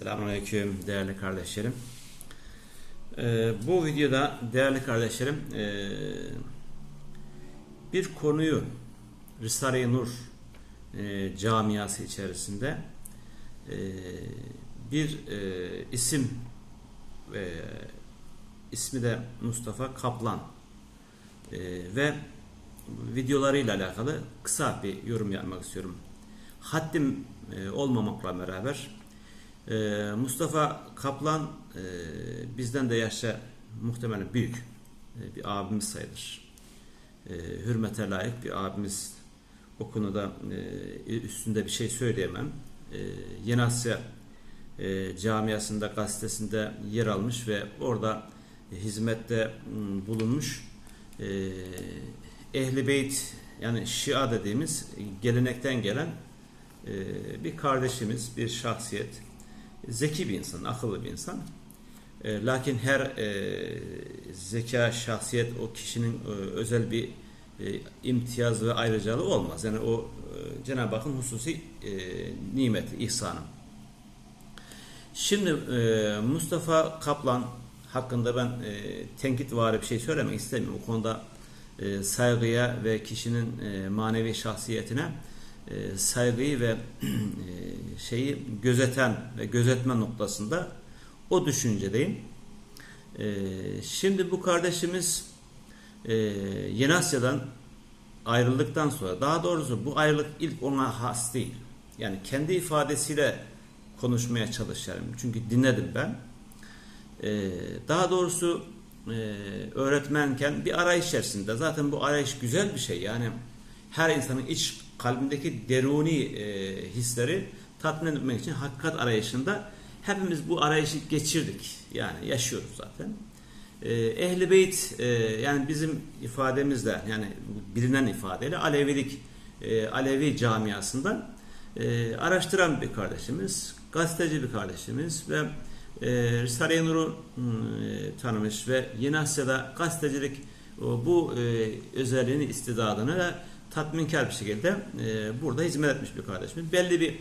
Selamünaleyküm değerli kardeşlerim. Ee, bu videoda değerli kardeşlerim ee, bir konuyu Risale-i Nur ee, camiası içerisinde ee, bir ee, isim ve ismi de Mustafa Kaplan ee, ve videolarıyla alakalı kısa bir yorum yapmak istiyorum. Haddim ee, olmamakla beraber ee, Mustafa Kaplan e, bizden de yaşça muhtemelen büyük e, bir abimiz sayılır. E, hürmete layık bir abimiz. O konuda üstünde bir şey söyleyemem. E, Yeni Asya camiasında gazetesinde yer almış ve orada hizmette m, bulunmuş. Ehli Beyt yani Şia dediğimiz gelenekten gelen bir kardeşimiz, bir şahsiyet zeki bir insan, akıllı bir insan. E, lakin her e, zeka, şahsiyet o kişinin e, özel bir e, imtiyaz ve ayrıcalığı olmaz. Yani o e, Cenab-ı Hakk'ın hususi e, nimeti, ihsanı. Şimdi e, Mustafa Kaplan hakkında ben e, tenkit var bir şey söylemek istemiyorum. O konuda e, saygıya ve kişinin e, manevi şahsiyetine e, saygıyı ve e, şeyi gözeten ve gözetme noktasında o düşüncedeyim. E, şimdi bu kardeşimiz Yeni Asya'dan ayrıldıktan sonra daha doğrusu bu ayrılık ilk ona has değil. Yani kendi ifadesiyle konuşmaya çalışıyorum. Çünkü dinledim ben. Daha doğrusu öğretmenken bir arayış içerisinde zaten bu arayış güzel bir şey. Yani her insanın iç kalbindeki deruni e, hisleri tatmin etmek için hakikat arayışında hepimiz bu arayışı geçirdik. Yani yaşıyoruz zaten. E, Ehli Beyt e, yani bizim ifademizle yani bilinen ifadeyle Alevilik e, Alevi camiasından e, araştıran bir kardeşimiz, gazeteci bir kardeşimiz ve e, Risale-i Nur'u e, tanımış ve Yeni Asya'da gazetecilik o, bu e, özelliğini, istidadını ve tatminkar bir şekilde e, burada hizmet etmiş bir kardeşimiz. Belli bir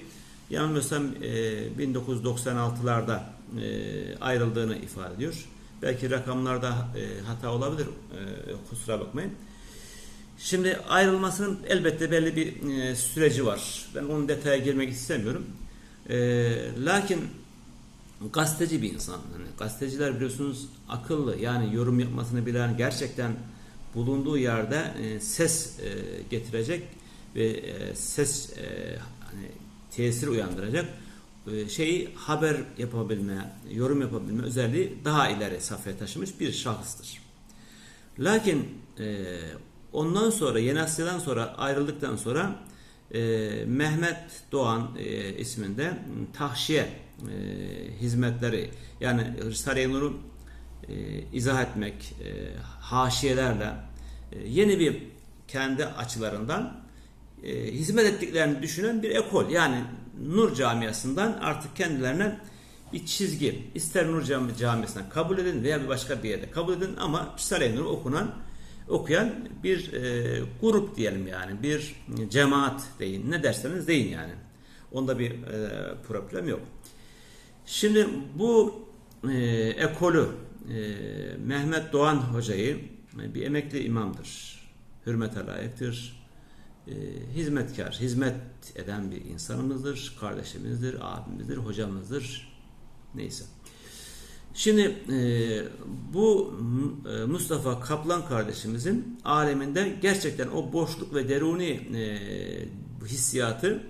yanılmıyorsam e, 1996'larda e, ayrıldığını ifade ediyor. Belki rakamlarda e, hata olabilir. E, kusura bakmayın. Şimdi ayrılmasının elbette belli bir e, süreci var. Ben onun detaya girmek istemiyorum. E, lakin gazeteci bir insan. Yani gazeteciler biliyorsunuz akıllı yani yorum yapmasını bilen gerçekten bulunduğu yerde e, ses e, getirecek ve e, ses e, hani tesir uyandıracak şeyi haber yapabilme, yorum yapabilme özelliği daha ileri safhaya taşımış bir şahıstır. Lakin ondan sonra Yeni Asya'dan sonra ayrıldıktan sonra Mehmet Doğan isminde tahşiye hizmetleri yani Risale-i Nur'u e, izah etmek, e, haşiyelerle e, yeni bir kendi açılarından e, hizmet ettiklerini düşünen bir ekol. Yani Nur Camiası'ndan artık kendilerine bir çizgi, ister Nur Cami Camiası'ndan kabul edin veya bir başka bir yerde kabul edin ama Risale-i Nur okunan okuyan bir e, grup diyelim yani bir cemaat deyin ne derseniz deyin yani onda bir e, problem yok. Şimdi bu e, ekolü e, Mehmet Doğan hocayı e, bir emekli imamdır. Hürmete layıktır. E, hizmetkar, hizmet eden bir insanımızdır, kardeşimizdir, abimizdir, hocamızdır. Neyse. Şimdi e, bu e, Mustafa Kaplan kardeşimizin aleminde gerçekten o boşluk ve deruni e, hissiyatı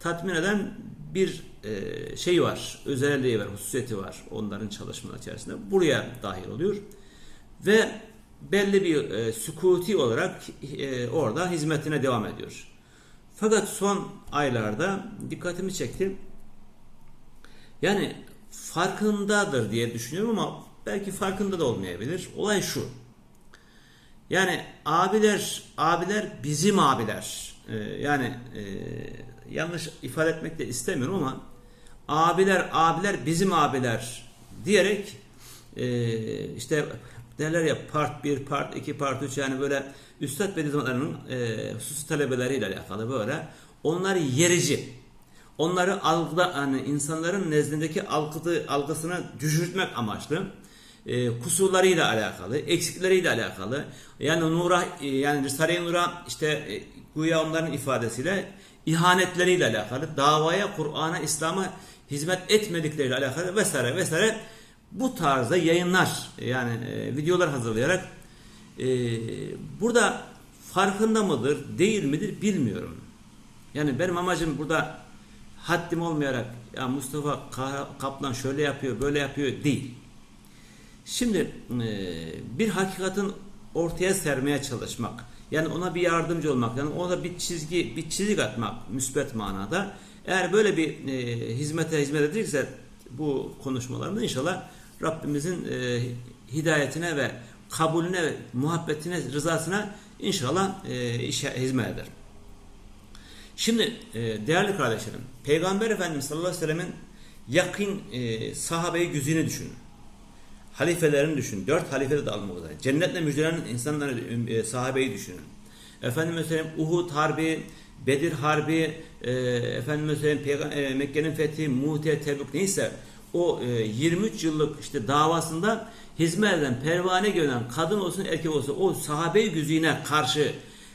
tatmin eden bir e, şey var, özelliği var, hususiyeti var onların çalışmaları içerisinde. Buraya dahil oluyor. Ve belli bir e, sükuti olarak e, orada hizmetine devam ediyor. Fakat son aylarda dikkatimi çekti. Yani farkındadır diye düşünüyorum ama belki farkında da olmayabilir. Olay şu. Yani abiler, abiler bizim abiler. Ee, yani e, yanlış ifade etmek de istemiyorum ama abiler abiler bizim abiler diyerek e, işte derler ya part 1, part 2, part 3 yani böyle Üstad Bediüzzaman'ın e, hususi talebeleriyle alakalı böyle onları yerici onları algıda hani insanların nezdindeki algıdı, algısını düşürtmek amaçlı e, kusurlarıyla alakalı, eksikleriyle alakalı. Yani Nur'a e, yani Risale-i Nur'a işte e, güya onların ifadesiyle ihanetleriyle alakalı, davaya, Kur'an'a, İslam'a hizmet etmedikleriyle alakalı vesaire vesaire bu tarzda yayınlar yani e, videolar hazırlayarak e, burada farkında mıdır, değil midir bilmiyorum. Yani benim amacım burada haddim olmayarak ya Mustafa Kaplan şöyle yapıyor, böyle yapıyor değil. Şimdi e, bir hakikatin ortaya sermeye çalışmak, yani ona bir yardımcı olmak, yani ona bir çizgi, bir çizik atmak müsbet manada. Eğer böyle bir e, hizmete hizmet edilirse bu konuşmalarımda inşallah Rabbimizin e, hidayetine ve kabulüne muhabbetine, rızasına inşallah e, işe hizmet eder. Şimdi e, değerli kardeşlerim, Peygamber Efendimiz sallallahu aleyhi ve sellemin yakın e, sahabeyi güzini düşünün. Halifelerini düşünün. Dört halife de almak üzere. Cennetle müjdeleyen insanları, e, sahabeyi düşünün. Efendimiz Aleyhisselam Uhud Harbi, Bedir Harbi, e, Efendimiz Aleyhisselam e, Mekke'nin fethi, Muhte, Tebük neyse o e, 23 yıllık işte davasında hizmet eden, pervane gören kadın olsun erkek olsun o sahabe-i güzine karşı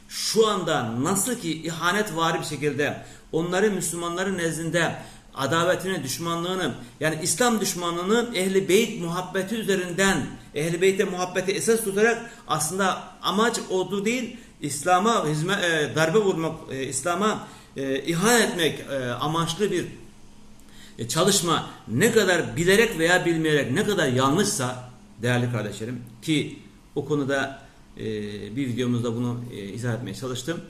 şu anda nasıl ki ihanet var bir şekilde onları Müslümanların nezdinde adavetini, düşmanlığını yani İslam düşmanlığını ehli beyt muhabbeti üzerinden ehli beyte muhabbeti esas tutarak aslında amaç olduğu değil İslam'a hizmet, e, darbe vurmak, e, İslam'a e, ihanet etmek e, amaçlı bir e, çalışma ne kadar bilerek veya bilmeyerek ne kadar yanlışsa değerli kardeşlerim ki o konuda e, bir videomuzda bunu e, izah etmeye çalıştım.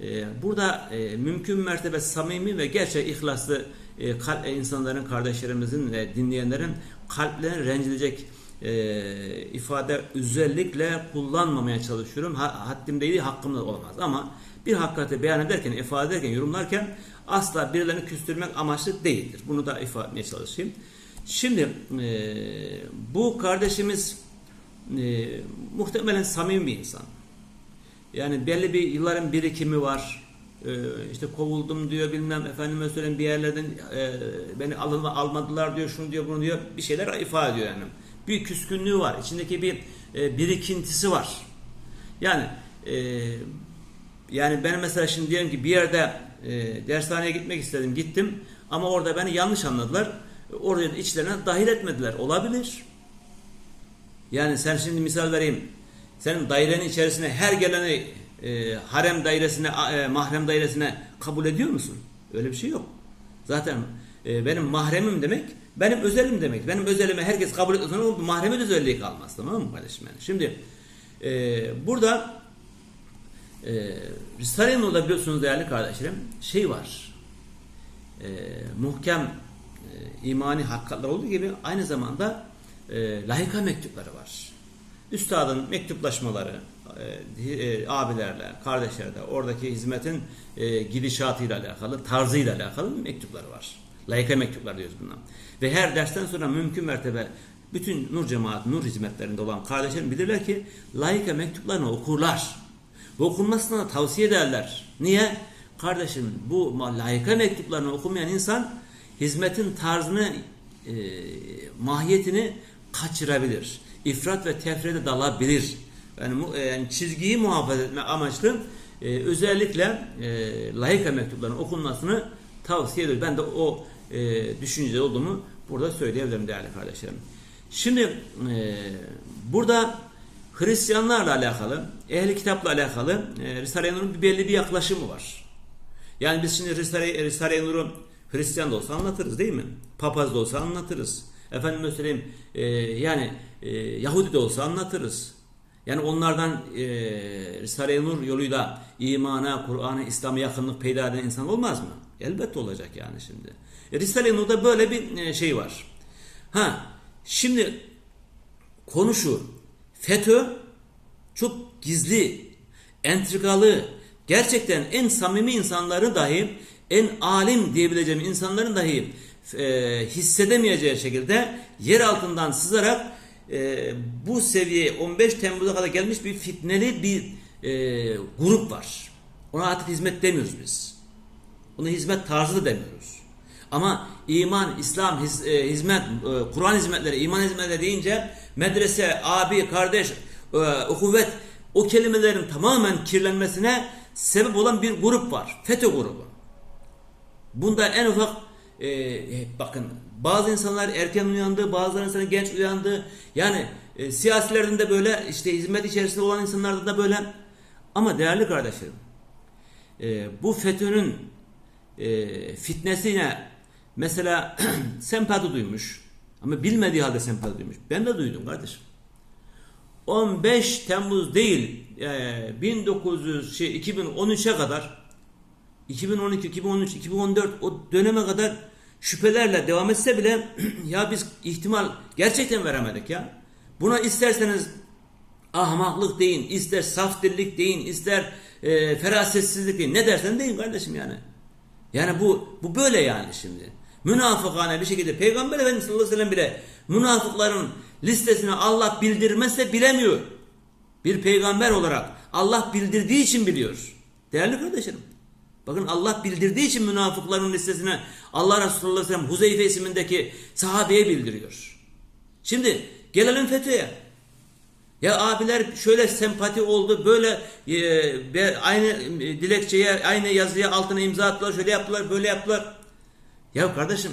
E, burada e, mümkün mertebe samimi ve gerçek ihlaslı e, e, insanların, kardeşlerimizin ve dinleyenlerin kalplerini rencide e, ifade özellikle kullanmamaya çalışıyorum. Ha, haddim değil, hakkımda olamaz. Ama bir hakikati beyan ederken, ifade ederken, yorumlarken asla birilerini küstürmek amaçlı değildir. Bunu da ifade etmeye çalışayım. Şimdi e, bu kardeşimiz e, muhtemelen samimi bir insan. Yani belli bir yılların birikimi var. E, işte kovuldum diyor bilmem efendime söyleyeyim bir yerlerden e, beni alınma, almadılar diyor şunu diyor bunu diyor bir şeyler ifade ediyor yani. Bir küskünlüğü var. içindeki bir e, birikintisi var. Yani e, yani ben mesela şimdi diyelim ki bir yerde e, dershaneye gitmek istedim gittim ama orada beni yanlış anladılar. Oraya içlerine dahil etmediler. Olabilir. Yani sen şimdi misal vereyim. Senin dairenin içerisine her geleni e, harem dairesine, e, mahrem dairesine kabul ediyor musun? Öyle bir şey yok. Zaten e, benim mahremim demek, benim özelim demek. Benim özelime herkes kabul etmezse o mahremin özelliği kalmaz. Tamam mı kardeşim? Yani? Şimdi e, burada e, Risale-i Nur'da biliyorsunuz değerli kardeşlerim şey var. E, muhkem e, imani hakikatler olduğu gibi aynı zamanda e, layıka mektupları var. Üstadın mektuplaşmaları, e, e, abilerle, kardeşlerle, oradaki hizmetin e, gidişatıyla alakalı, tarzıyla alakalı mektupları var. Layıka mektuplar diyoruz bundan. Ve her dersten sonra mümkün mertebe bütün nur cemaat, nur hizmetlerinde olan kardeşlerim bilirler ki layıka mektuplarını okurlar. Ve okunmasını da tavsiye ederler. Niye? Kardeşim bu layıka mektuplarını okumayan insan hizmetin tarzını, e, mahiyetini kaçırabilir. İfrat ve tefride dalabilir. Yani, e, yani çizgiyi muhafaza etme amaçlı e, özellikle e, layıka mektuplarının okunmasını tavsiye ediyorum. Ben de o e, düşüncede olduğumu burada söyleyebilirim değerli kardeşlerim. Şimdi e, burada Hristiyanlarla alakalı, ehli kitapla alakalı e, Risale-i Nur'un bir belli bir yaklaşımı var. Yani biz şimdi Risale-i Risale Nur'u Hristiyan da olsa anlatırız değil mi? Papaz da olsa anlatırız. Efendim söyleyeyim e, yani e, Yahudi de olsa anlatırız. Yani onlardan e, Risale-i Nur yoluyla imana, Kur'an'a, İslam'a yakınlık peyda eden insan olmaz mı? Elbette olacak yani şimdi. E, Risale-i Nur'da böyle bir e, şey var. Ha, şimdi konu şu. FETÖ çok gizli, entrikalı, gerçekten en samimi insanları dahi, en alim diyebileceğim insanların dahi e, hissedemeyeceği şekilde yer altından sızarak e, bu seviyeye 15 Temmuz'a kadar gelmiş bir fitneli bir e, grup var. Ona artık hizmet demiyoruz biz. Ona hizmet tarzı da demiyoruz. Ama iman, İslam, hiz- e, hizmet, e, Kur'an hizmetleri, iman hizmetleri deyince medrese, abi, kardeş, e, ukuvvet o kelimelerin tamamen kirlenmesine sebep olan bir grup var. FETÖ grubu. Bunda en ufak e, bakın bazı insanlar erken uyandı, bazı insanlar genç uyandı. Yani e, siyasilerden de böyle işte hizmet içerisinde olan insanlardan da böyle. Ama değerli kardeşlerim e, bu FETÖ'nün e, fitnesine mesela sempati duymuş ama bilmediği halde sempati duymuş. Ben de duydum kardeşim. 15 Temmuz değil e, 1900 şey 2013'e kadar 2012, 2013, 2014 o döneme kadar şüphelerle devam etse bile ya biz ihtimal gerçekten veremedik ya. Buna isterseniz ahmaklık deyin, ister saf deyin, ister e, ferasetsizlik deyin. Ne dersen deyin kardeşim yani. Yani bu bu böyle yani şimdi. Münafıkane bir şekilde Peygamber Efendimiz sallallahu aleyhi ve sellem bile münafıkların listesini Allah bildirmezse bilemiyor. Bir peygamber olarak Allah bildirdiği için biliyor. Değerli kardeşlerim. Bakın Allah bildirdiği için münafıkların listesine Allah Resulü sallallahu aleyhi ve sellem Huzeyfe ismindeki sahabeye bildiriyor. Şimdi gelelim FETÖ'ye. Ya abiler şöyle sempati oldu, böyle e, aynı e, dilekçeye, aynı yazıya altına imza attılar, şöyle yaptılar, böyle yaptılar. Ya kardeşim,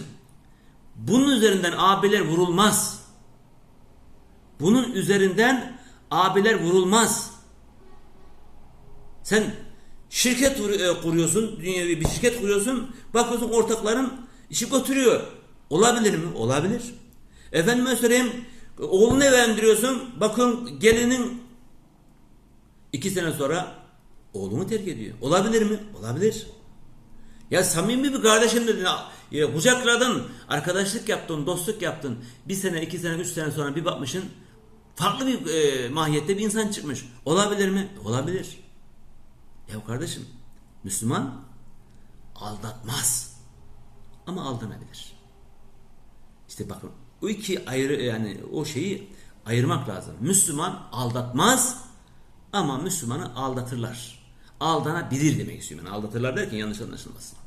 bunun üzerinden abiler vurulmaz. Bunun üzerinden abiler vurulmaz. Sen şirket e, kuruyorsun, dünyevi bir şirket kuruyorsun, bakıyorsun ortakların işi götürüyor. Olabilir mi? Olabilir. Efendime söyleyeyim, oğlunu evlendiriyorsun, bakın gelinin iki sene sonra oğlunu terk ediyor. Olabilir mi? Olabilir. Ya samimi bir kardeşim dedin, ya kucakladın, arkadaşlık yaptın, dostluk yaptın. Bir sene, iki sene, üç sene sonra bir bakmışsın, farklı bir e, mahiyette bir insan çıkmış. Olabilir mi? Olabilir. Ya kardeşim, Müslüman aldatmaz. Ama aldanabilir. İşte bakın o iki ayrı yani o şeyi ayırmak lazım. Müslüman aldatmaz ama Müslümanı aldatırlar. Aldanabilir demek istiyorum. Yani aldatırlar derken yanlış anlaşılmasın.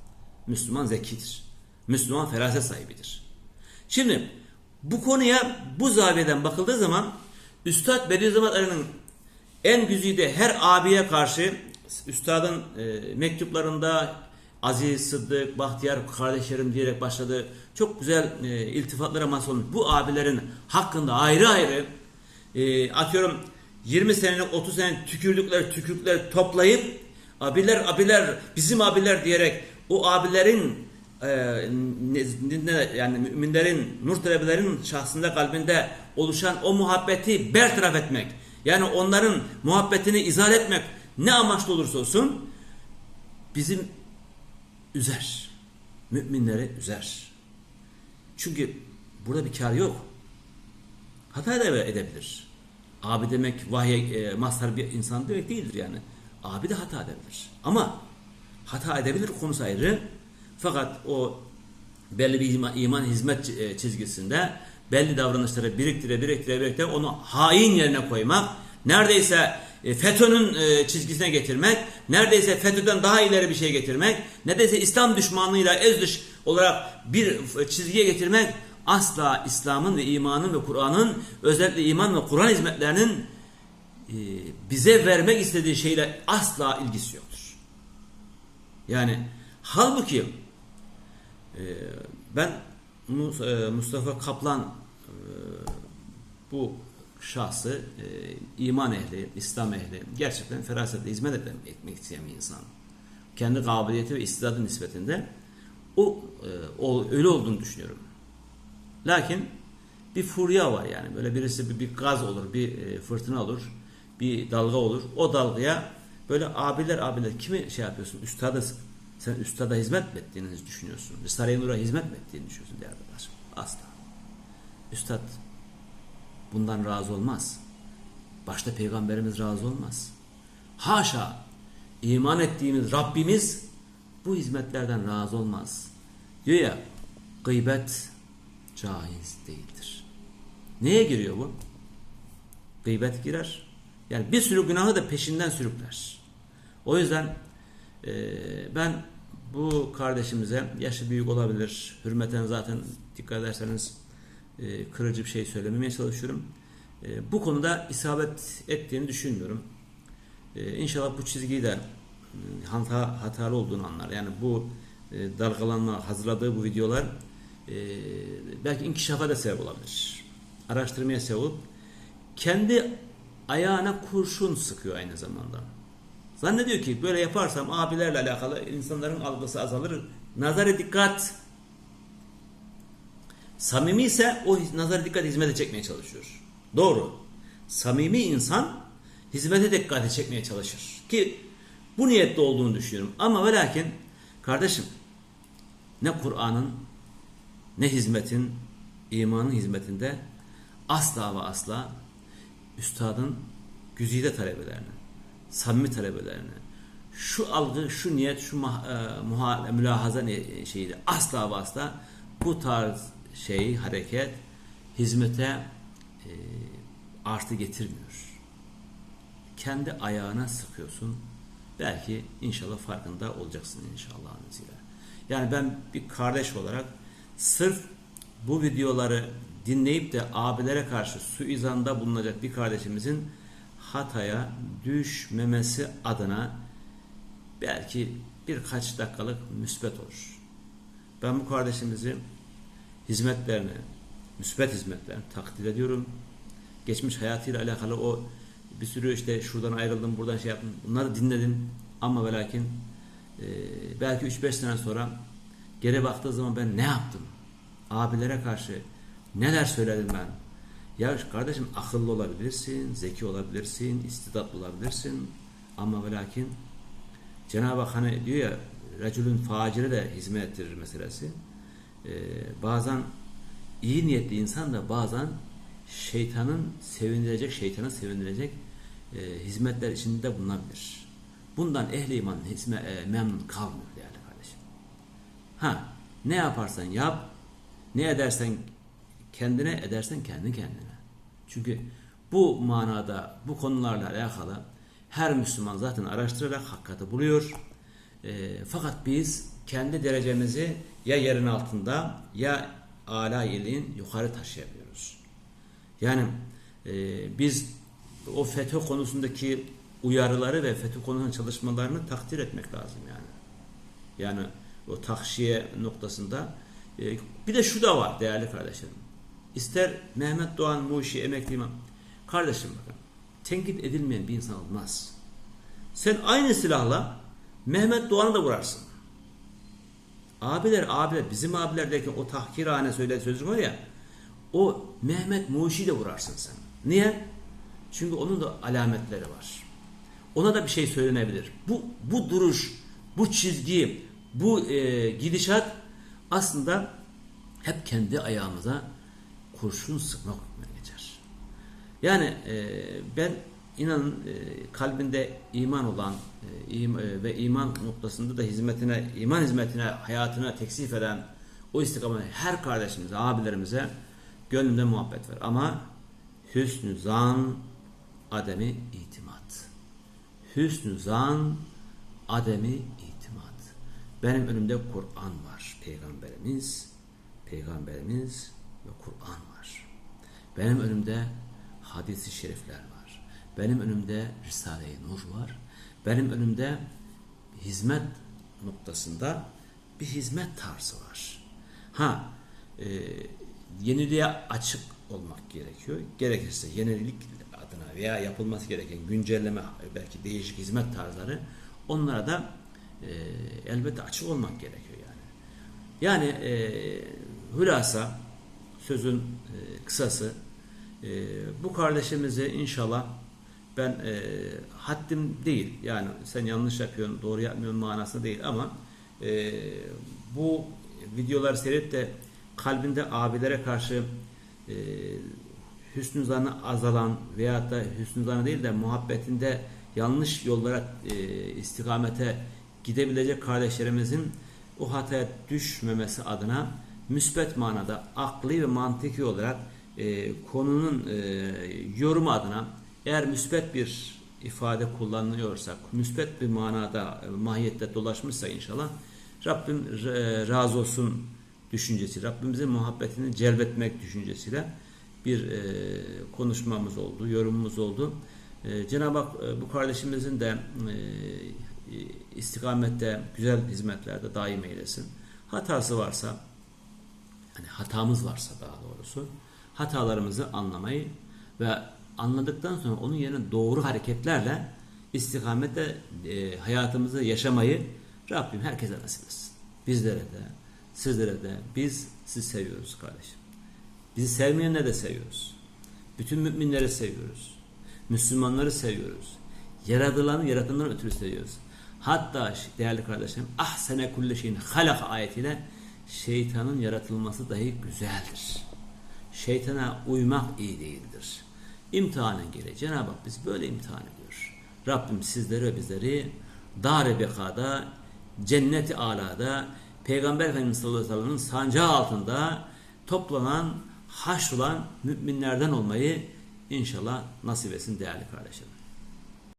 Müslüman zekidir. Müslüman feraset sahibidir. Şimdi bu konuya bu zaviyeden bakıldığı zaman Üstad Bediüzzaman Arı'nın en güzide her abiye karşı Üstad'ın e, mektuplarında Aziz, Sıddık, Bahtiyar kardeşlerim diyerek başladı. Çok güzel e, iltifatlara olmuş. Bu abilerin hakkında ayrı ayrı e, atıyorum 20 senelik 30 senelik tükürdükleri tükürükleri toplayıp abiler abiler bizim abiler diyerek o abilerin e, yani müminlerin, nur talebelerin şahsında kalbinde oluşan o muhabbeti bertaraf etmek. Yani onların muhabbetini izah etmek ne amaçlı olursa olsun bizim üzer. Müminleri üzer. Çünkü burada bir kar yok. Hata da edebilir. Abi demek vahye e, mazhar bir insan demek değildir yani. Abi de hata edebilir. Ama hata edebilir konusu ayrı. Fakat o belli bir iman, iman hizmet e, çizgisinde belli davranışları biriktire biriktire biriktire onu hain yerine koymak, neredeyse FETÖ'nün e, çizgisine getirmek, neredeyse FETÖ'den daha ileri bir şey getirmek, neredeyse İslam düşmanlığıyla ez dış olarak bir çizgiye getirmek asla İslam'ın ve imanın ve Kur'an'ın özellikle iman ve Kur'an hizmetlerinin e, bize vermek istediği şeyle asla ilgisi yoktur. Yani halbuki e, ben Mus- e, Mustafa Kaplan e, bu şahsı e, iman ehli, İslam ehli gerçekten ferasetle hizmet eden- etmek isteyen bir insan. Kendi kabiliyeti ve istidadı nispetinde o, e, o öyle olduğunu düşünüyorum. Lakin bir furya var yani. Böyle birisi bir, bir gaz olur, bir e, fırtına olur, bir dalga olur. O dalgaya böyle abiler abiler kimi şey yapıyorsun? Üstada sen üstada hizmet mi ettiğini düşünüyorsun? Risale-i Nur'a hizmet mi ettiğini düşünüyorsun değerli? Asla. Üstad bundan razı olmaz. Başta peygamberimiz razı olmaz. Haşa iman ettiğimiz Rabbimiz bu hizmetlerden razı olmaz. Diyor ya gıybet caiz değildir. Neye giriyor bu? Gıybet girer. Yani bir sürü günahı da peşinden sürükler. O yüzden e, ben bu kardeşimize yaşı büyük olabilir. Hürmeten zaten dikkat ederseniz e, kırıcı bir şey söylememeye çalışıyorum. E, bu konuda isabet ettiğini düşünmüyorum. E, inşallah bu çizgiyi de e, hata, hatalı olduğunu anlar. Yani bu e, dalgalanma, hazırladığı bu videolar e, belki inkişafa da sebep olabilir. Araştırmaya sebep olup kendi ayağına kurşun sıkıyor aynı zamanda. Zannediyor ki böyle yaparsam abilerle alakalı insanların algısı azalır. Nazara dikkat. Samimi ise o nazara dikkat hizmete çekmeye çalışıyor. Doğru. Samimi insan hizmete dikkati çekmeye çalışır. Ki bu niyette olduğunu düşünüyorum. Ama ve lakin kardeşim ne Kur'an'ın ne hizmetin imanın hizmetinde asla ve asla üstadın güzide talebelerini, samimi talebelerini, şu algı, şu niyet, şu e, muha, mülahaza ne- şeyi asla ve asla bu tarz şey, hareket hizmete e, artı getirmiyor. Kendi ayağına sıkıyorsun. Belki inşallah farkında olacaksın inşallah. izniyle. Yani ben bir kardeş olarak sırf bu videoları dinleyip de abilere karşı suizanda bulunacak bir kardeşimizin hataya düşmemesi adına belki birkaç dakikalık müsbet olur. Ben bu kardeşimizi hizmetlerini, müsbet hizmetlerini takdir ediyorum. Geçmiş hayatıyla alakalı o bir sürü işte şuradan ayrıldım, buradan şey yaptım. Bunları dinledim ama ve lakin e, belki 3-5 sene sonra geri baktığı zaman ben ne yaptım? Abilere karşı neler söyledim ben? Ya kardeşim akıllı olabilirsin, zeki olabilirsin, istidatlı olabilirsin ama ve lakin Cenab-ı Hak hani diyor ya reculün facire de hizmet ettirir meselesi. Ee, bazen iyi niyetli insan da bazen şeytanın sevindirecek, şeytanı sevindirecek e, hizmetler içinde bulunabilir. Bundan ehli iman hizme, e, memnun kalmıyor değerli kardeşim. Ha, ne yaparsan yap, ne edersen kendine edersen kendi kendine. Çünkü bu manada, bu konularla alakalı her Müslüman zaten araştırarak hakikati buluyor. E, fakat biz kendi derecemizi ya yerin altında ya ala iyiliğin yukarı taşıyabiliyoruz. Yani e, biz o FETÖ konusundaki uyarıları ve FETÖ konusunda çalışmalarını takdir etmek lazım yani. Yani o tahşiye noktasında. E, bir de şu da var değerli kardeşlerim. İster Mehmet Doğan Muşi emekli imam. Kardeşim bakın. Tenkit edilmeyen bir insan olmaz. Sen aynı silahla Mehmet Doğan'ı da vurarsın. Abiler abiler bizim abiler derken o tahkirane söyle sözü var ya o Mehmet Muşi de vurarsın sen. Niye? Çünkü onun da alametleri var. Ona da bir şey söylenebilir. Bu bu duruş, bu çizgi, bu e, gidişat aslında hep kendi ayağımıza kurşun sıkmak hükmüne geçer. Yani e, ben inanın e, kalbinde iman olan e, e, ve iman noktasında da hizmetine, iman hizmetine, hayatına teksif eden o istikamet her kardeşimize, abilerimize gönlümde muhabbet var. Ama hüsnü zan, ademi itimat. Hüsnü zan, ademi itimat. Benim önümde Kur'an var. Peygamberimiz, Peygamberimiz ve Kur'an var. Benim önümde hadisi şerifler. Benim önümde Risale-i Nur var. Benim önümde hizmet noktasında bir hizmet tarzı var. Ha, e, yeniliğe açık olmak gerekiyor. Gerekirse yenilik adına veya yapılması gereken güncelleme belki değişik hizmet tarzları onlara da e, elbette açık olmak gerekiyor yani. Yani e, hülasa sözün e, kısası e, bu kardeşimize inşallah ben e, haddim değil. Yani sen yanlış yapıyorsun doğru yapmıyorsun manasında değil ama e, bu videoları seyredip de kalbinde abilere karşı e, hüsnü zanı azalan veyahut da hüsnü zanı değil de muhabbetinde yanlış yollara e, istikamete gidebilecek kardeşlerimizin o hataya düşmemesi adına müspet manada akli ve mantıki olarak e, konunun e, yorumu adına eğer müspet bir ifade kullanılıyorsa, müspet bir manada, e, mahiyette dolaşmışsa inşallah Rabbim e, razı olsun düşüncesi, Rabbimizin muhabbetini celbetmek düşüncesiyle bir e, konuşmamız oldu, yorumumuz oldu. E, Cenab-ı Hak e, bu kardeşimizin de e, istikamette güzel hizmetlerde daim eylesin. Hatası varsa, hani hatamız varsa daha doğrusu, hatalarımızı anlamayı ve anladıktan sonra onun yerine doğru hareketlerle istikamette e, hayatımızı yaşamayı Rabbim herkese nasip etsin. Bizlere de, sizlere de biz sizi seviyoruz kardeşim. Bizi sevmeyenleri de seviyoruz. Bütün müminleri seviyoruz. Müslümanları seviyoruz. Yaratılanı yaratılandan ötürü seviyoruz. Hatta değerli kardeşlerim ahsene kulle şeyin halak ayetiyle şeytanın yaratılması dahi güzeldir. Şeytana uymak iyi değildir. İmtihanın gereği Cenab-ı Hak bizi böyle imtihan ediyor. Rabbim sizleri ve bizleri dar-ı bekada, cennet-i alada, Peygamber Efendimiz sallallahu aleyhi ve sellem'in sancağı altında toplanan, haşrolan müminlerden olmayı inşallah nasip etsin değerli kardeşlerim.